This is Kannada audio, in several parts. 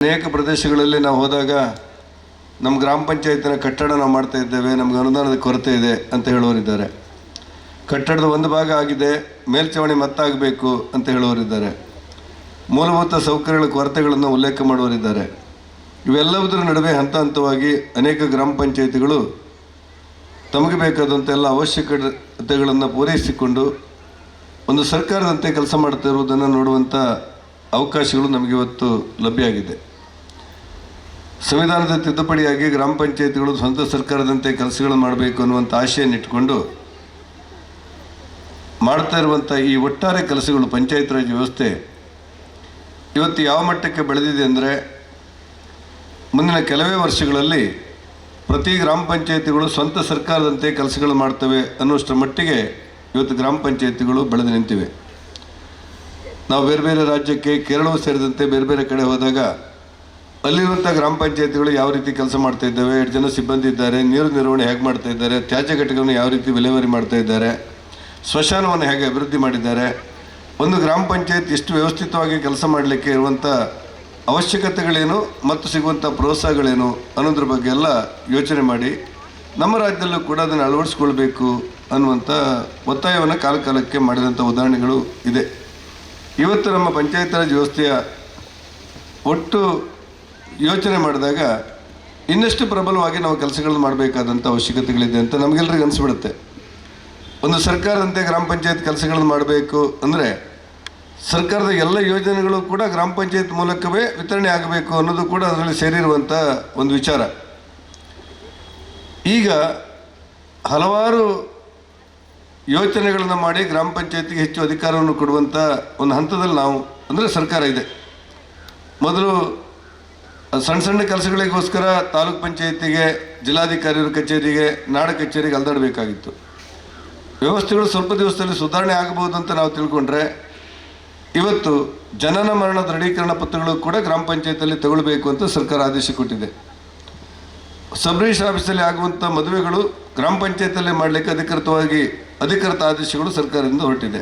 ಅನೇಕ ಪ್ರದೇಶಗಳಲ್ಲಿ ನಾವು ಹೋದಾಗ ನಮ್ಮ ಗ್ರಾಮ ಪಂಚಾಯತಿನ ಕಟ್ಟಡ ನಾವು ಮಾಡ್ತಾ ಇದ್ದೇವೆ, ನಮ್ಗೆ ಅನುದಾನದ ಕೊರತೆ ಇದೆ ಅಂತ ಹೇಳುವರಿದ್ದಾರೆ ಕಟ್ಟಡದ ಒಂದು ಭಾಗ ಆಗಿದೆ ಮೇಲ್ಚಾವಣಿ ಮತ್ತಾಗಬೇಕು ಅಂತ ಹೇಳುವರಿದ್ದಾರೆ ಮೂಲಭೂತ ಸೌಕರ್ಯಗಳ ಕೊರತೆಗಳನ್ನು ಉಲ್ಲೇಖ ಮಾಡುವರಿದ್ದಾರೆ ಇವೆಲ್ಲವುದರ ನಡುವೆ ಹಂತ ಹಂತವಾಗಿ ಅನೇಕ ಗ್ರಾಮ ಪಂಚಾಯತಿಗಳು ತಮಗೆ ಬೇಕಾದಂಥ ಎಲ್ಲ ಅವಶ್ಯಕತೆಗಳನ್ನು ಪೂರೈಸಿಕೊಂಡು ಒಂದು ಸರ್ಕಾರದಂತೆ ಕೆಲಸ ಮಾಡ್ತಾ ಇರುವುದನ್ನು ನೋಡುವಂಥ ಅವಕಾಶಗಳು ನಮಗೆ ಇವತ್ತು ಲಭ್ಯ ಆಗಿದೆ. ಸಂವಿಧಾನದ ತಿದ್ದುಪಡಿಯಾಗಿ ಗ್ರಾಮ ಪಂಚಾಯತ್ಗಳು ಸ್ವಂತ ಸರ್ಕಾರದಂತೆ ಕೆಲಸಗಳನ್ನು ಮಾಡಬೇಕು ಅನ್ನುವಂಥ ಆಶಯನ್ನು ಇಟ್ಕೊಂಡು ಮಾಡ್ತಾ ಇರುವಂಥ ಈ ಒಟ್ಟಾರೆ ಕೆಲಸಗಳು ಪಂಚಾಯತ್ ರಾಜ್ ವ್ಯವಸ್ಥೆ ಇವತ್ತು ಯಾವ ಮಟ್ಟಕ್ಕೆ ಬೆಳೆದಿದೆ ಅಂದರೆ ಮುಂದಿನ ಕೆಲವೇ ವರ್ಷಗಳಲ್ಲಿ ಪ್ರತಿ ಗ್ರಾಮ ಪಂಚಾಯತಿಗಳು ಸ್ವಂತ ಸರ್ಕಾರದಂತೆ ಕೆಲಸಗಳು ಮಾಡ್ತವೆ ಅನ್ನುವಷ್ಟರ ಮಟ್ಟಿಗೆ ಇವತ್ತು ಗ್ರಾಮ ಪಂಚಾಯತಿಗಳು ಬೆಳೆದು ನಿಂತಿವೆ. ನಾವು ಬೇರೆ ಬೇರೆ ರಾಜ್ಯಕ್ಕೆ, ಕೇರಳವೂ ಸೇರಿದಂತೆ ಬೇರೆ ಬೇರೆ ಕಡೆ ಹೋದಾಗ ಅಲ್ಲಿರುವಂಥ ಗ್ರಾಮ ಪಂಚಾಯತಿಗಳು ಯಾವ ರೀತಿ ಕೆಲಸ ಮಾಡ್ತಾ ಇದ್ದಾವೆ? ಎಷ್ಟು ಜನ ಸಿಬ್ಬಂದಿ ಇದ್ದಾರೆ. ನೀರು ನಿರ್ವಹಣೆ ಹೇಗೆ ಮಾಡ್ತಾ ಇದ್ದಾರೆ? ತ್ಯಾಜ್ಯ ಘಟಕವನ್ನು ಯಾವ ರೀತಿ ವಿಲೇವಾರಿ ಮಾಡ್ತಾ ಇದ್ದಾರೆ? ಸ್ಮಶಾನವನ್ನು ಹೇಗೆ ಅಭಿವೃದ್ಧಿ ಮಾಡಿದ್ದಾರೆ? ಒಂದು ಗ್ರಾಮ ಪಂಚಾಯತ್ ಎಷ್ಟು ವ್ಯವಸ್ಥಿತವಾಗಿ ಕೆಲಸ ಮಾಡಲಿಕ್ಕೆ ಇರುವಂಥ ಅವಶ್ಯಕತೆಗಳೇನು ಮತ್ತು ಸಿಗುವಂಥ ಪ್ರೋತ್ಸಾಹಗಳೇನು ಅನ್ನೋದ್ರ ಬಗ್ಗೆ ಎಲ್ಲ ಯೋಚನೆ ಮಾಡಿ ನಮ್ಮ ರಾಜ್ಯದಲ್ಲೂ ಕೂಡ ಅದನ್ನು ಅಳವಡಿಸ್ಕೊಳ್ಬೇಕು ಅನ್ನುವಂಥ ಒತ್ತಾಯವನ್ನು ಕಾಲ ಕಾಲಕ್ಕೆ ಮಾಡಿದಂಥ ಉದಾಹರಣೆಗಳು ಇದೆ. ಇವತ್ತು ನಮ್ಮ ಪಂಚಾಯತ್ ರಾಜ್ ವ್ಯವಸ್ಥೆಯ ಒಟ್ಟು ಯೋಚನೆ ಮಾಡಿದಾಗ ಇನ್ನಷ್ಟು ಪ್ರಬಲವಾಗಿ ನಾವು ಕೆಲಸಗಳನ್ನು ಮಾಡಬೇಕಾದಂಥ ಅವಶ್ಯಕತೆಗಳಿದೆ ಅಂತ ನಮಗೆಲ್ಲರಿಗೂ ಅನಿಸ್ಬಿಡುತ್ತೆ. ಒಂದು ಸರ್ಕಾರದಂತೆ ಗ್ರಾಮ ಪಂಚಾಯತ್ ಕೆಲಸಗಳನ್ನು ಮಾಡಬೇಕು ಅಂದರೆ ಸರ್ಕಾರದ ಎಲ್ಲ ಯೋಜನೆಗಳು ಕೂಡ ಗ್ರಾಮ ಪಂಚಾಯತ್ ಮೂಲಕವೇ ವಿತರಣೆ ಆಗಬೇಕು ಅನ್ನೋದು ಕೂಡ ಅದರಲ್ಲಿ ಸೇರಿರುವಂಥ ಒಂದು ವಿಚಾರ. ಈಗ ಹಲವಾರು ಯೋಚನೆಗಳನ್ನು ಮಾಡಿ ಗ್ರಾಮ ಪಂಚಾಯತಿಗೆ ಹೆಚ್ಚು ಅಧಿಕಾರವನ್ನು ಕೊಡುವಂಥ ಒಂದು ಹಂತದಲ್ಲಿ ನಾವು ಅಂದರೆ ಸರ್ಕಾರ ಇದೆ. ಮೊದಲು ಸಣ್ಣ ಸಣ್ಣ ಕೆಲಸಗಳಿಗೋಸ್ಕರ ತಾಲೂಕ್ ಪಂಚಾಯತಿಗೆ ಜಿಲ್ಲಾಧಿಕಾರಿಯರ ಕಚೇರಿಗೆ, ನಾಡ ಕಚೇರಿಗೆ ಅಲ್ದಾಡಬೇಕಾಗಿತ್ತು. ವ್ಯವಸ್ಥೆಗಳು ಸ್ವಲ್ಪ ದಿವಸದಲ್ಲಿ ಸುಧಾರಣೆ ಆಗಬಹುದು ಅಂತ ನಾವು ತಿಳ್ಕೊಂಡ್ರೆ, ಇವತ್ತು ಜನನ ಮರಣ ದೃಢೀಕರಣ ಪತ್ರಗಳು ಕೂಡ ಗ್ರಾಮ ಪಂಚಾಯತಿಯಲ್ಲಿ ತಗೊಳ್ಬೇಕು ಅಂತ ಸರ್ಕಾರ ಆದೇಶ ಕೊಟ್ಟಿದೆ. ಸಬ್ ಆಫೀಸಲ್ಲಿ ಆಗುವಂಥ ಮದುವೆಗಳು ಗ್ರಾಮ ಪಂಚಾಯತಿಯಲ್ಲೇ ಮಾಡಲಿಕ್ಕೆ ಅಧಿಕೃತವಾಗಿ ಅಧಿಕೃತ ಆದೇಶಗಳು ಸರ್ಕಾರದಿಂದ ಹೊರಟಿದೆ.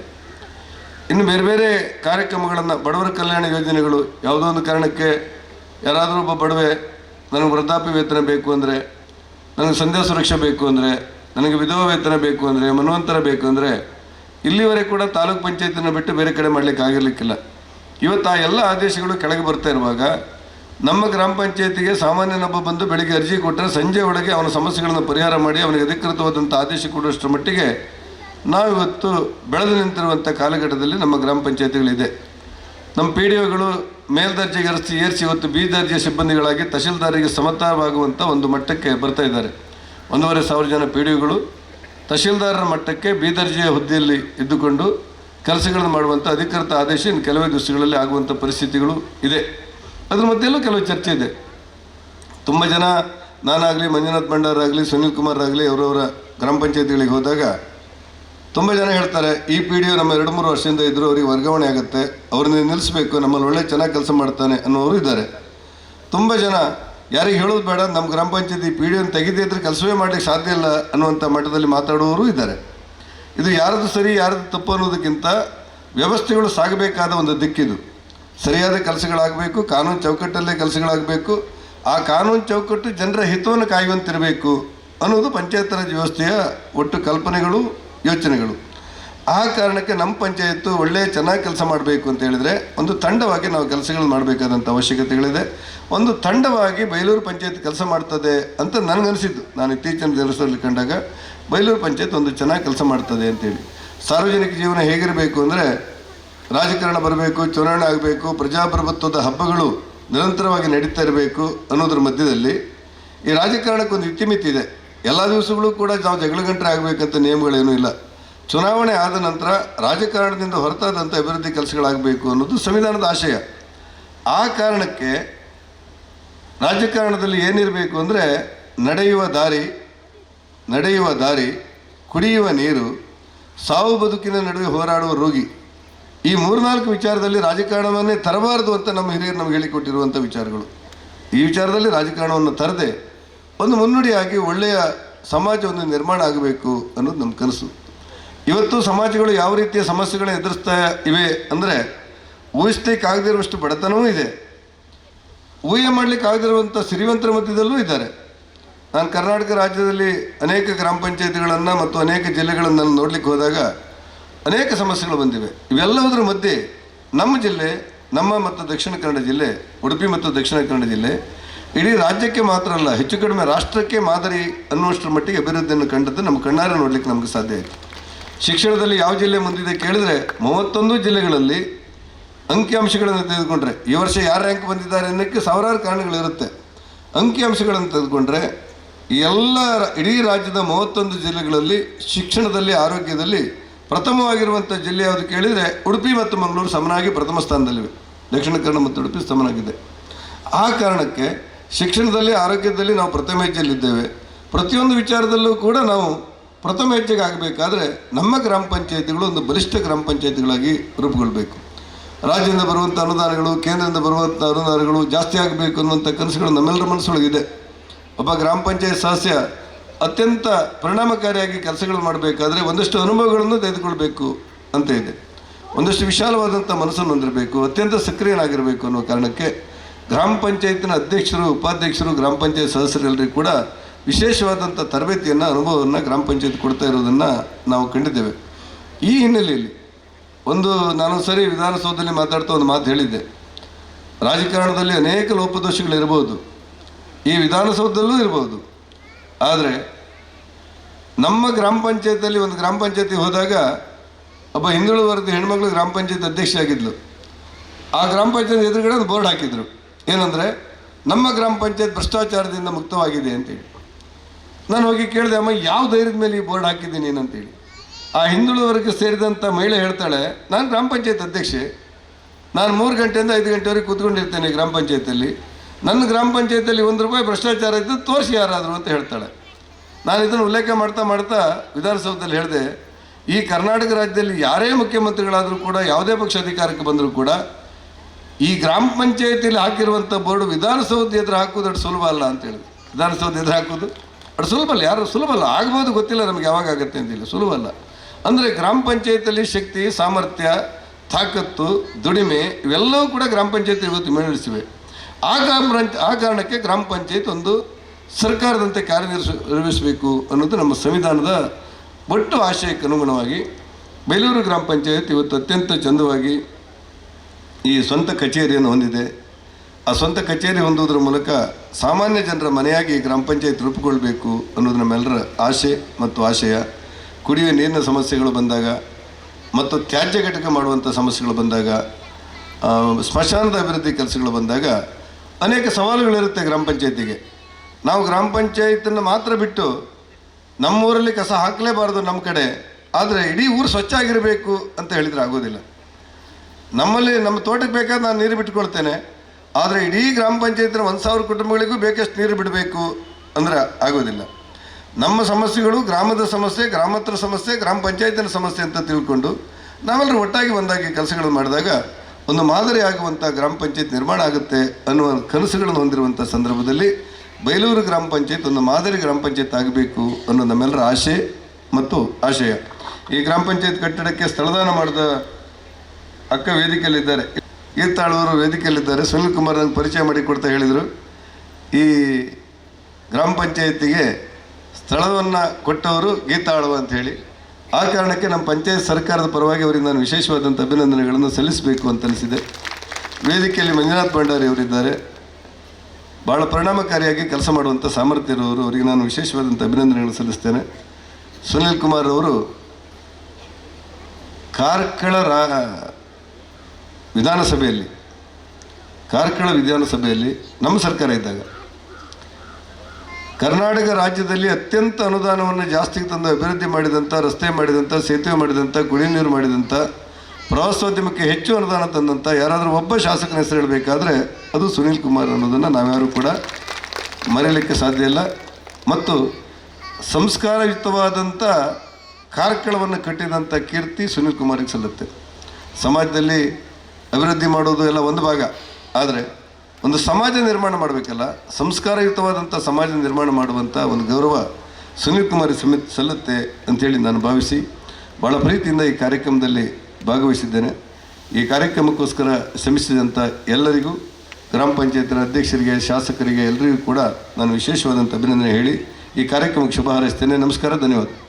ಇನ್ನು ಬೇರೆ ಬೇರೆ ಕಾರ್ಯಕ್ರಮಗಳನ್ನು ಬಡವರ ಕಲ್ಯಾಣ ಯೋಜನೆಗಳು ಯಾವುದೋ ಒಂದು ಕಾರಣಕ್ಕೆ ಯಾರಾದರೂ ಒಬ್ಬ ಬಡವೆ, ನನಗೆ ವೃದ್ಧಾಪ್ಯ ವೇತನ ಬೇಕು ಅಂದರೆ, ನನಗೆ ಸಂಧ್ಯಾ ಸುರಕ್ಷೆ ಬೇಕು ಅಂದರೆ, ನನಗೆ ವಿಧವಾ ವೇತನ ಬೇಕು ಅಂದರೆ, ಮನ್ವಂತರ ಬೇಕು ಅಂದರೆ ಇಲ್ಲಿವರೆಗೆ ಕೂಡ ತಾಲೂಕ್ ಪಂಚಾಯತಿನ ಬಿಟ್ಟು ಬೇರೆ ಕಡೆ ಮಾಡಲಿಕ್ಕೆ ಆಗಿರಲಿಕ್ಕಿಲ್ಲ. ಇವತ್ತು ಆ ಎಲ್ಲ ಆದೇಶಗಳು ಕೆಳಗೆ ಬರ್ತಾ ಇರುವಾಗ, ನಮ್ಮ ಗ್ರಾಮ ಪಂಚಾಯತಿಗೆ ಸಾಮಾನ್ಯನೊಬ್ಬ ಬಂದು ಬೆಳಿಗ್ಗೆ ಅರ್ಜಿ ಕೊಟ್ಟರೆ ಸಂಜೆ ಒಳಗೆ ಅವನ ಸಮಸ್ಯೆಗಳನ್ನು ಪರಿಹಾರ ಮಾಡಿ ಅವನಿಗೆ ಅಧಿಕೃತವಾದಂಥ ಆದೇಶ ಕೊಡುವಷ್ಟರ ಮಟ್ಟಿಗೆ ನಾವಿವತ್ತು ಬೆಳೆದು ನಿಂತಿರುವಂಥ ಕಾಲಘಟ್ಟದಲ್ಲಿ ನಮ್ಮ ಗ್ರಾಮ ಪಂಚಾಯತಿಗಳಿದೆ. ನಮ್ಮ ಪಿ ಡಿ ಒಗಳು ಮೇಲ್ದರ್ಜೆಗೆ ಏರಿಸಿ ಇವತ್ತು ಬಿ ದರ್ಜೆ ಸಿಬ್ಬಂದಿಗಳಾಗಿ ತಹಶೀಲ್ದಾರಿಗೆ ಸಮತಾವಾಗುವಂಥ ಒಂದು ಮಟ್ಟಕ್ಕೆ ಬರ್ತಾ ಇದ್ದಾರೆ. ಒಂದೂವರೆ ಸಾವಿರ ಜನ ಪಿ ಡಿ ಒಗಳು ತಹಶೀಲ್ದಾರರ ಮಟ್ಟಕ್ಕೆ ಬಿ ದರ್ಜೆಯ ಹುದ್ದೆಯಲ್ಲಿ ಇದ್ದುಕೊಂಡು ಕೆಲಸಗಳನ್ನು ಮಾಡುವಂಥ ಅಧಿಕೃತ ಆದೇಶ ಇನ್ನು ಕೆಲವೇ ದಿವಸಗಳಲ್ಲಿ ಆಗುವಂಥ ಪರಿಸ್ಥಿತಿಗಳು ಇದೆ. ಅದ್ರ ಮಧ್ಯೆಲ್ಲೂ ಕೆಲವು ಚರ್ಚೆ ಇದೆ. ತುಂಬ ಜನ ನಾನಾಗಲಿ ಮಂಜುನಾಥ್ ಭಂಡಾರಾಗಲಿ, ಸುನಿಲ್ ಕುಮಾರ್ ಆಗಲಿ, ಅವರವರ ಗ್ರಾಮ ಪಂಚಾಯತಿಗಳಿಗೆ ಹೋದಾಗ ತುಂಬ ಜನ ಹೇಳ್ತಾರೆ, ಈ ಪಿ ಡಿ ನಮ್ಮ ಎರಡು ಮೂರು ವರ್ಷದಿಂದ ಇದ್ದರೂ ಅವರಿಗೆ ವರ್ಗಾವಣೆ ಆಗುತ್ತೆ, ಅವ್ರನ್ನ ನಿಲ್ಲಿಸಬೇಕು ನಮ್ಮಲ್ಲಿ ಒಳ್ಳೆ ಚೆನ್ನಾಗಿ ಕೆಲಸ ಮಾಡ್ತಾನೆ ಅನ್ನೋರು ಇದ್ದಾರೆ. ತುಂಬ ಜನ ಯಾರಿಗೆ ಹೇಳೋದು ಬೇಡ ನಮ್ಮ ಗ್ರಾಮ ಪಂಚಾಯತಿ ಪಿ ಡಿ ಒನ್ ತೆಗೆದೇ ಇದ್ರೆ ಕೆಲಸವೇ ಮಾಡಲಿಕ್ಕೆ ಸಾಧ್ಯ ಇಲ್ಲ ಅನ್ನುವಂಥ ಮಟ್ಟದಲ್ಲಿ ಮಾತಾಡುವವರು ಇದ್ದಾರೆ. ಇದು ಯಾರದು ಸರಿ, ಯಾರದು ತಪ್ಪು ಅನ್ನೋದಕ್ಕಿಂತ ವ್ಯವಸ್ಥೆಗಳು ಸಾಗಬೇಕಾದ ಒಂದು ದಿಕ್ಕಿದು. ಸರಿಯಾದ ಕೆಲಸಗಳಾಗಬೇಕು, ಕಾನೂನು ಚೌಕಟ್ಟಲ್ಲೇ ಕೆಲಸಗಳಾಗಬೇಕು, ಆ ಕಾನೂನು ಚೌಕಟ್ಟು ಜನರ ಹಿತವನ್ನು ಕಾಯುವಂತಿರಬೇಕು ಅನ್ನೋದು ಪಂಚಾಯತ್ ರಾಜ್ ವ್ಯವಸ್ಥೆಯ ಒಟ್ಟು ಕಲ್ಪನೆಗಳು. ಯೋಚನೆಗಳು. ಆ ಕಾರಣಕ್ಕೆ ನಮ್ಮ ಪಂಚಾಯತ್ತು ಒಳ್ಳೆಯ ಚೆನ್ನಾಗಿ ಕೆಲಸ ಮಾಡಬೇಕು ಅಂತ ಹೇಳಿದರೆ ಒಂದು ತಂಡವಾಗಿ ನಾವು ಕೆಲಸಗಳು ಮಾಡಬೇಕಾದಂಥ ಅವಶ್ಯಕತೆಗಳಿದೆ. ಒಂದು ತಂಡವಾಗಿ ಬೈಲೂರು ಪಂಚಾಯತ್ ಕೆಲಸ ಮಾಡ್ತದೆ ಅಂತ ನನಗನ್ನಿಸಿದ್ದು ನಾನು ಇತ್ತೀಚಿನ ದಿವಸದಲ್ಲಿ ಕಂಡಾಗ ಬೈಲೂರು ಪಂಚಾಯತ್ ಒಂದು ಚೆನ್ನಾಗಿ ಕೆಲಸ ಮಾಡ್ತದೆ ಅಂತೇಳಿ. ಸಾರ್ವಜನಿಕ ಜೀವನ ಹೇಗಿರಬೇಕು ಅಂದರೆ ರಾಜಕಾರಣ ಬರಬೇಕು, ಚುನಾವಣೆ ಆಗಬೇಕು, ಪ್ರಜಾಪ್ರಭುತ್ವದ ಹಬ್ಬಗಳು ನಿರಂತರವಾಗಿ ನಡೀತಾ ಇರಬೇಕು ಅನ್ನೋದ್ರ ಮಧ್ಯದಲ್ಲಿ ಈ ರಾಜಕಾರಣಕ್ಕೊಂದು ಇತಿಮಿತಿ ಇದೆ. ಎಲ್ಲ ದಿವಸಗಳು ಕೂಡ ನಾವು ಜಗಳ ಗಂಟೆ ಆಗಬೇಕಂತ ನಿಯಮಗಳೇನೂ ಇಲ್ಲ. ಚುನಾವಣೆ ಆದ ನಂತರ ರಾಜಕಾರಣದಿಂದ ಹೊರತಾದಂಥ ಅಭಿವೃದ್ಧಿ ಕೆಲಸಗಳಾಗಬೇಕು ಅನ್ನೋದು ಸಂವಿಧಾನದ ಆಶಯ. ಆ ಕಾರಣಕ್ಕೆ ರಾಜಕಾರಣದಲ್ಲಿ ಏನಿರಬೇಕು ಅಂದರೆ ನಡೆಯುವ ದಾರಿ ನಡೆಯುವ ದಾರಿ, ಕುಡಿಯುವ ನೀರು, ಸಾವು ಬದುಕಿನ ನಡುವೆ ಹೋರಾಡುವ ರೋಗಿ. ಈ ಮೂರ್ನಾಲ್ಕು ವಿಚಾರದಲ್ಲಿ ರಾಜಕಾರಣವನ್ನೇ ತರಬಾರದು ಅಂತ ನಮ್ಮ ಹಿರಿಯರು ನಮಗೆ ಹೇಳಿಕೊಟ್ಟಿರುವಂಥ ವಿಚಾರಗಳು. ಈ ವಿಚಾರದಲ್ಲಿ ರಾಜಕಾರಣವನ್ನು ತರದೆ ಒಂದು ಮುನ್ನುಡಿಯಾಗಿ ಒಳ್ಳೆಯ ಸಮಾಜವನ್ನು ನಿರ್ಮಾಣ ಆಗಬೇಕು ಅನ್ನೋದು ನಮ್ಮ ಕನಸು. ಇವತ್ತು ಸಮಾಜಗಳು ಯಾವ ರೀತಿಯ ಸಮಸ್ಯೆಗಳನ್ನ ಎದುರಿಸ್ತಾ ಇವೆ ಅಂದರೆ ಊಹಿಸ್ಲಿಕ್ಕೆ ಆಗದಿರುವಷ್ಟು ಬಡತನವೂ ಇದೆ. ಊಹೆ ಮಾಡಲಿಕ್ಕೆ ಆಗದಿರುವಂಥ ಸಿರಿವಂತರ ಮಧ್ಯದಲ್ಲೂ ಇದ್ದಾರೆ. ನಾನು ಕರ್ನಾಟಕ ರಾಜ್ಯದಲ್ಲಿ ಅನೇಕ ಗ್ರಾಮ ಪಂಚಾಯತಿಗಳನ್ನು ಮತ್ತು ಅನೇಕ ಜಿಲ್ಲೆಗಳನ್ನು ನಾನು ನೋಡಲಿಕ್ಕೆ ಹೋದಾಗ ಅನೇಕ ಸಮಸ್ಯೆಗಳು ಬಂದಿವೆ. ಇವೆಲ್ಲದರ ಮಧ್ಯೆ ನಮ್ಮ ಜಿಲ್ಲೆ, ನಮ್ಮ ಮತ್ತು ದಕ್ಷಿಣ ಕನ್ನಡ ಜಿಲ್ಲೆ, ಉಡುಪಿ ಮತ್ತು ದಕ್ಷಿಣ ಕನ್ನಡ ಜಿಲ್ಲೆ ಇಡೀ ರಾಜ್ಯಕ್ಕೆ ಮಾತ್ರ ಅಲ್ಲ, ಹೆಚ್ಚು ಕಡಿಮೆ ರಾಷ್ಟ್ರಕ್ಕೆ ಮಾದರಿ ಅನ್ನುವಷ್ಟರ ಮಟ್ಟಿಗೆ ಅಭಿವೃದ್ಧಿಯನ್ನು ಕಂಡದ್ದು ನಮ್ಮ ಕಣ್ಣಾರೆ ನೋಡಲಿಕ್ಕೆ ನಮಗೆ ಸಾಧ್ಯ ಆಯಿತು. ಶಿಕ್ಷಣದಲ್ಲಿ ಯಾವ ಜಿಲ್ಲೆ ಮುಂದಿದೆ ಕೇಳಿದರೆ ಮೂವತ್ತೊಂದು ಜಿಲ್ಲೆಗಳಲ್ಲಿ ಅಂಕಿಅಂಶಗಳನ್ನು ತೆಗೆದುಕೊಂಡ್ರೆ, ಈ ವರ್ಷ ಯಾರು ರ್ಯಾಂಕ್ ಬಂದಿದ್ದಾರೆ ಅನ್ನೋಕ್ಕೆ ಸಾವಿರಾರು ಕಾರಣಗಳಿರುತ್ತೆ ಅಂಕಿಅಂಶಗಳನ್ನು ತೆಗೆದುಕೊಂಡ್ರೆ, ಎಲ್ಲ ಇಡೀ ರಾಜ್ಯದ ಮೂವತ್ತೊಂದು ಜಿಲ್ಲೆಗಳಲ್ಲಿ ಶಿಕ್ಷಣದಲ್ಲಿ, ಆರೋಗ್ಯದಲ್ಲಿ ಪ್ರಥಮವಾಗಿರುವಂಥ ಜಿಲ್ಲೆ ಯಾವುದು ಕೇಳಿದರೆ ಉಡುಪಿ ಮತ್ತು ಮಂಗಳೂರು ಸಮನಾಗಿ ಪ್ರಥಮ ಸ್ಥಾನದಲ್ಲಿವೆ. ದಕ್ಷಿಣ ಕನ್ನಡ ಮತ್ತು ಉಡುಪಿ ಸಮನಾಗಿದೆ. ಆ ಕಾರಣಕ್ಕೆ ಶಿಕ್ಷಣದಲ್ಲಿ, ಆರೋಗ್ಯದಲ್ಲಿ ನಾವು ಪ್ರಥಮ ಹೆಜ್ಜೆಯಲ್ಲಿದ್ದೇವೆ. ಪ್ರತಿಯೊಂದು ವಿಚಾರದಲ್ಲೂ ಕೂಡ ನಾವು ಪ್ರಥಮ ಹೆಜ್ಜೆಗೆ ಆಗಬೇಕಾದ್ರೆ ನಮ್ಮ ಗ್ರಾಮ ಪಂಚಾಯತಿಗಳು ಒಂದು ಬಲಿಷ್ಠ ಗ್ರಾಮ ಪಂಚಾಯತಿಗಳಾಗಿ ರೂಪುಗೊಳ್ಬೇಕು. ರಾಜ್ಯದಿಂದ ಬರುವಂಥ ಅನುದಾನಗಳು, ಕೇಂದ್ರದಿಂದ ಬರುವಂಥ ಅನುದಾನಗಳು ಜಾಸ್ತಿ ಆಗಬೇಕು ಅನ್ನುವಂಥ ಕನಸುಗಳು ನಮ್ಮೆಲ್ಲರ ಮನಸ್ಸೊಳಗಿದೆ. ಒಬ್ಬ ಗ್ರಾಮ ಪಂಚಾಯತ್ ಸದಸ್ಯ ಅತ್ಯಂತ ಪರಿಣಾಮಕಾರಿಯಾಗಿ ಕೆಲಸಗಳು ಮಾಡಬೇಕಾದ್ರೆ ಒಂದಷ್ಟು ಅನುಭವಗಳನ್ನು ತೆಗೆದುಕೊಳ್ಬೇಕು ಅಂತ ಇದೆ. ಒಂದಷ್ಟು ವಿಶಾಲವಾದಂಥ ಮನಸ್ಸನ್ನು ಹೊಂದಿರಬೇಕು, ಅತ್ಯಂತ ಸಕ್ರಿಯನಾಗಿರಬೇಕು ಅನ್ನೋ ಕಾರಣಕ್ಕೆ ಗ್ರಾಮ ಪಂಚಾಯತಿನ ಅಧ್ಯಕ್ಷರು, ಉಪಾಧ್ಯಕ್ಷರು, ಗ್ರಾಮ ಪಂಚಾಯತ್ ಸದಸ್ಯರೆಲ್ಲರಿಗೂ ಕೂಡ ವಿಶೇಷವಾದಂಥ ತರಬೇತಿಯನ್ನು, ಅನುಭವವನ್ನು ಗ್ರಾಮ ಪಂಚಾಯತ್ ಕೊಡ್ತಾ ಇರೋದನ್ನು ನಾವು ಕಂಡಿದ್ದೇವೆ. ಈ ಹಿನ್ನೆಲೆಯಲ್ಲಿ ಒಂದು ನಾನು ಸರಿ ವಿಧಾನಸೌಧದಲ್ಲಿ ಮಾತಾಡ್ತಾ ಒಂದು ಮಾತು ಹೇಳಿದ್ದೆ. ರಾಜಕಾರಣದಲ್ಲಿ ಅನೇಕ ಲೋಪದೋಷಗಳಿರ್ಬೋದು ಈ ವಿಧಾನಸೌಧದಲ್ಲೂ ಇರ್ಬೋದು ಆದರೆ ನಮ್ಮ ಗ್ರಾಮ ಪಂಚಾಯತಲ್ಲಿ ಒಂದು ಗ್ರಾಮ ಪಂಚಾಯತಿ ಹೋದಾಗ ಒಬ್ಬ ಹಿಂದುಳಿದ ವರ್ಗದ ಹೆಣ್ಮಗಳು ಗ್ರಾಮ ಪಂಚಾಯತ್ ಅಧ್ಯಕ್ಷ ಆಗಿದ್ಲು ಆ ಗ್ರಾಮ ಪಂಚಾಯತ್ ಎದುರುಗಡೆ ಒಂದು ಬೋರ್ಡ್ ಹಾಕಿದ್ರು. ಏನಂದರೆ, ನಮ್ಮ ಗ್ರಾಮ ಪಂಚಾಯತ್ ಭ್ರಷ್ಟಾಚಾರದಿಂದ ಮುಕ್ತವಾಗಿದೆ ಅಂತೇಳಿ. ನಾನು ಹೋಗಿ ಕೇಳಿದೆ, ಅಮ್ಮ, ಯಾವ ಧೈರ್ಯದ ಮೇಲೆ ಈ ಬೋರ್ಡ್ ಹಾಕಿದ್ದೀನಿ ಏನಂತೇಳಿ? ಆ ಹಿಂದುಳಿದ ವರ್ಗಕ್ಕೆ ಸೇರಿದಂಥ ಮಹಿಳೆ ಹೇಳ್ತಾಳೆ, ನಾನು ಗ್ರಾಮ ಪಂಚಾಯತ್ ಅಧ್ಯಕ್ಷೆ. ನಾನು ಮೂರು ಗಂಟೆಯಿಂದ ಐದು ಗಂಟೆವರೆಗೆ ಕೂತ್ಕೊಂಡಿರ್ತೇನೆ ಗ್ರಾಮ ಪಂಚಾಯತಲ್ಲಿ. ನನ್ನ ಗ್ರಾಮ ಪಂಚಾಯತಲ್ಲಿ ಒಂದು ರೂಪಾಯಿ ಭ್ರಷ್ಟಾಚಾರ ಇದ್ದು ತೋರಿಸಿ ಯಾರಾದರೂ ಅಂತ ಹೇಳ್ತಾಳೆ. ನಾನು ಇದನ್ನು ಉಲ್ಲೇಖ ಮಾಡ್ತಾ ಮಾಡ್ತಾ ವಿಧಾನಸೌಧದಲ್ಲಿ ಹೇಳಿದೆ, ಈ ಕರ್ನಾಟಕ ರಾಜ್ಯದಲ್ಲಿ ಯಾರೇ ಮುಖ್ಯಮಂತ್ರಿಗಳಾದರೂ ಕೂಡ, ಯಾವುದೇ ಪಕ್ಷ ಅಧಿಕಾರಕ್ಕೆ ಬಂದರೂ ಕೂಡ ಈ ಗ್ರಾಮ ಪಂಚಾಯತಿಯಲ್ಲಿ ಹಾಕಿರುವಂಥ ಬೋರ್ಡ್ ವಿಧಾನಸೌಧ ಎದುರು ಹಾಕೋದು ಅಷ್ಟು ಸುಲಭ ಅಲ್ಲ ಅಂತ ಹೇಳಿದ್ರು. ವಿಧಾನಸೌಧ ಎದುರು ಹಾಕೋದು ಅಷ್ಟು ಸುಲಭ ಅಲ್ಲ. ಯಾರು ಸುಲಭ ಅಲ್ಲ? ಆಗ್ಬೋದು ಗೊತ್ತಿಲ್ಲ ನಮಗೆ ಯಾವಾಗ ಆಗುತ್ತೆ ಅಂತಿಲ್ಲ. ಸುಲಭ ಅಲ್ಲ. ಅಂದರೆ ಗ್ರಾಮ ಪಂಚಾಯತಿಯಲ್ಲಿ ಶಕ್ತಿ, ಸಾಮರ್ಥ್ಯ, ತಾಕತ್ತು, ದುಡಿಮೆ ಇವೆಲ್ಲವೂ ಕೂಡ ಗ್ರಾಮ ಪಂಚಾಯತಿ ಇವತ್ತು ಮುನ್ನಡೆಸಿವೆ ಆ ಗ್ರಾಮ ಆ ಕಾರಣಕ್ಕೆ ಗ್ರಾಮ ಪಂಚಾಯತ್ ಒಂದು ಸರ್ಕಾರದಂತೆ ಕಾರ್ಯನಿರ್ವಹಿಸಬೇಕು ನಿರ್ವಹಿಸಬೇಕು ಅನ್ನೋದು ನಮ್ಮ ಸಂವಿಧಾನದ ಒಟ್ಟು ಆಶಯಕ್ಕೆ ಅನುಗುಣವಾಗಿ ಬೇಲೂರು ಗ್ರಾಮ ಪಂಚಾಯತ್ ಇವತ್ತು ಅತ್ಯಂತ ಚಂದವಾಗಿ ಈ ಸ್ವಂತ ಕಚೇರಿಯನ್ನು ಹೊಂದಿದೆ. ಆ ಸ್ವಂತ ಕಚೇರಿ ಹೊಂದುವುದರ ಮೂಲಕ ಸಾಮಾನ್ಯ ಜನರ ಮನೆಯಾಗಿ ಗ್ರಾಮ ಪಂಚಾಯತ್ ರೂಪುಗೊಳ್ಳಬೇಕು ಅನ್ನೋದು ನಮ್ಮೆಲ್ಲರ ಆಶೆ ಮತ್ತು ಆಶಯ. ಕುಡಿಯುವ ನೀರಿನ ಸಮಸ್ಯೆಗಳು ಬಂದಾಗ ಮತ್ತು ತ್ಯಾಜ್ಯ ಘಟಕ ಮಾಡುವಂಥ ಸಮಸ್ಯೆಗಳು ಬಂದಾಗ ಸ್ಮಶಾನದ ಅಭಿವೃದ್ಧಿ ಕೆಲಸಗಳು ಬಂದಾಗ ಅನೇಕ ಸವಾಲುಗಳಿರುತ್ತೆ ಗ್ರಾಮ ಪಂಚಾಯತಿಗೆ. ನಾವು ಗ್ರಾಮ ಪಂಚಾಯತನ್ನು ಮಾತ್ರ ಬಿಟ್ಟು ನಮ್ಮೂರಲ್ಲಿ ಕಸ ಹಾಕಲೇಬಾರದು ನಮ್ಮ ಕಡೆ. ಆದರೆ ಇಡೀ ಊರು ಸ್ವಚ್ಛ ಆಗಿರಬೇಕು ಅಂತ ಹೇಳಿದರೆ ಆಗೋದಿಲ್ಲ. ನಮ್ಮಲ್ಲಿ ನಮ್ಮ ತೋಟಕ್ಕೆ ಬೇಕಾದ ನಾನು ನೀರು ಬಿಟ್ಕೊಳ್ತೇನೆ ಆದರೆ ಇಡೀ ಗ್ರಾಮ ಪಂಚಾಯತಿನ ಒಂದು ಸಾವಿರ ಕುಟುಂಬಗಳಿಗೂ ಬೇಕಷ್ಟು ನೀರು ಬಿಡಬೇಕು ಅಂದರೆ ಆಗೋದಿಲ್ಲ. ನಮ್ಮ ಸಮಸ್ಯೆಗಳು ಗ್ರಾಮದ ಸಮಸ್ಯೆ, ಗ್ರಾಮತ್ರ ಸಮಸ್ಯೆ, ಗ್ರಾಮ ಪಂಚಾಯತಿನ ಸಮಸ್ಯೆ ಅಂತ ತಿಳ್ಕೊಂಡು ನಾವೆಲ್ಲರೂ ಒಟ್ಟಾಗಿ ಒಂದಾಗಿ ಕೆಲಸಗಳನ್ನು ಮಾಡಿದಾಗ ಒಂದು ಮಾದರಿ ಆಗುವಂಥ ಗ್ರಾಮ ಪಂಚಾಯತ್ ನಿರ್ಮಾಣ ಆಗುತ್ತೆ ಅನ್ನುವ ಕನಸುಗಳನ್ನು ಹೊಂದಿರುವಂಥ ಸಂದರ್ಭದಲ್ಲಿ ಬೈಲೂರು ಗ್ರಾಮ ಪಂಚಾಯತ್ ಒಂದು ಮಾದರಿ ಗ್ರಾಮ ಪಂಚಾಯತ್ ಆಗಬೇಕು ಅನ್ನೋ ನಮ್ಮೆಲ್ಲರ ಆಶೆ ಮತ್ತು ಆಶಯ. ಈ ಗ್ರಾಮ ಪಂಚಾಯತ್ ಕಟ್ಟಡಕ್ಕೆ ಸ್ಥಳದಾನ ಮಾಡಿದ ಅಕ್ಕ ವೇದಿಕೆಯಲ್ಲಿದ್ದಾರೆ. ಈರ್ತಾಳವರು ವೇದಿಕೆಯಲ್ಲಿದ್ದಾರೆ. ಸುನಿಲ್ ಕುಮಾರ್ ನಂಗೆ ಪರಿಚಯ ಮಾಡಿಕೊಡ್ತಾ ಹೇಳಿದರು. ಈ ಗ್ರಾಮ ಪಂಚಾಯತಿಗೆ ಸ್ಥಳವನ್ನು ಕೊಟ್ಟವರು ಗೀತಾಳುವ ಅಂತ ಹೇಳಿ. ಆ ಕಾರಣಕ್ಕೆ ನಮ್ಮ ಪಂಚಾಯತ್ ಸರ್ಕಾರದ ಪರವಾಗಿ ಅವರಿಗೆ ನಾನು ವಿಶೇಷವಾದಂಥ ಅಭಿನಂದನೆಗಳನ್ನು ಸಲ್ಲಿಸಬೇಕು ಅಂತ ಅನಿಸಿದೆ. ವೇದಿಕೆಯಲ್ಲಿ ಮಂಜುನಾಥ್ ಭಂಡಾರಿ ಅವರಿದ್ದಾರೆ. ಭಾಳ ಪರಿಣಾಮಕಾರಿಯಾಗಿ ಕೆಲಸ ಮಾಡುವಂಥ ಸಾಮರ್ಥ್ಯ ಇರುವವರು ಅವರಿಗೆ ನಾನು ವಿಶೇಷವಾದಂಥ ಅಭಿನಂದನೆಗಳನ್ನು ಸಲ್ಲಿಸ್ತೇನೆ. ಸುನಿಲ್ ಕುಮಾರ್ ಅವರು ಕಾರ್ಕಳ ರಾ ವಿಧಾನಸಭೆಯಲ್ಲಿ, ಕಾರ್ಕಳ ವಿಧಾನಸಭೆಯಲ್ಲಿ ನಮ್ಮ ಸರ್ಕಾರ ಇದ್ದಾಗ, ಕರ್ನಾಟಕ ರಾಜ್ಯದಲ್ಲಿ ಅತ್ಯಂತ ಅನುದಾನವನ್ನು ಜಾಸ್ತಿ ತಂದು ಅಭಿವೃದ್ಧಿ ಮಾಡಿದಂಥ, ರಸ್ತೆ ಮಾಡಿದಂಥ, ಸೇತುವೆ ಮಾಡಿದಂಥ, ಗುಳಿ ನೀರು ಮಾಡಿದಂಥ, ಪ್ರವಾಸೋದ್ಯಮಕ್ಕೆ ಹೆಚ್ಚು ಅನುದಾನ ತಂದಂಥ ಯಾರಾದರೂ ಒಬ್ಬ ಶಾಸಕನ ಹೆಸರು ಹೇಳಬೇಕಾದ್ರೆ ಅದು ಸುನೀಲ್ ಕುಮಾರ್ ಅನ್ನೋದನ್ನು ನಾವ್ಯಾರೂ ಕೂಡ ಮರೆಯಲಿಕ್ಕೆ ಸಾಧ್ಯ ಇಲ್ಲ. ಮತ್ತು ಸಂಸ್ಕಾರಯುತವಾದಂಥ ಕಾರ್ಕಳವನ್ನು ಕಟ್ಟಿದಂಥ ಕೀರ್ತಿ ಸುನೀಲ್ ಕುಮಾರಿಗೆ ಸಲ್ಲುತ್ತೆ. ಸಮಾಜದಲ್ಲಿ ಅಭಿವೃದ್ಧಿ ಮಾಡೋದು ಎಲ್ಲ ಒಂದು ಭಾಗ. ಆದರೆ ಒಂದು ಸಮಾಜ ನಿರ್ಮಾಣ ಮಾಡಬೇಕಲ್ಲ ಸಂಸ್ಕಾರಯುತವಾದಂಥ ಸಮಾಜ ನಿರ್ಮಾಣ ಮಾಡುವಂಥ ಒಂದು ಗೌರವ ಸುನೀಲ್ ಕುಮಾರ್ ಸಮಿತ್ ಸಲ್ಲುತ್ತೆ ಅಂಥೇಳಿ ನಾನು ಭಾವಿಸಿ ಭಾಳ ಪ್ರೀತಿಯಿಂದ ಈ ಕಾರ್ಯಕ್ರಮದಲ್ಲಿ ಭಾಗವಹಿಸಿದ್ದೇನೆ. ಈ ಕಾರ್ಯಕ್ರಮಕ್ಕೋಸ್ಕರ ಶ್ರಮಿಸಿದಂಥ ಎಲ್ಲರಿಗೂ, ಗ್ರಾಮ ಪಂಚಾಯತ್ನ ಅಧ್ಯಕ್ಷರಿಗೆ, ಶಾಸಕರಿಗೆ ಎಲ್ಲರಿಗೂ ಕೂಡ ನಾನು ವಿಶೇಷವಾದಂಥ ಅಭಿನಂದನೆ ಹೇಳಿ ಈ ಕಾರ್ಯಕ್ರಮಕ್ಕೆ ಶುಭ ಹಾರೈಸ್ತೇನೆ. ನಮಸ್ಕಾರ, ಧನ್ಯವಾದ.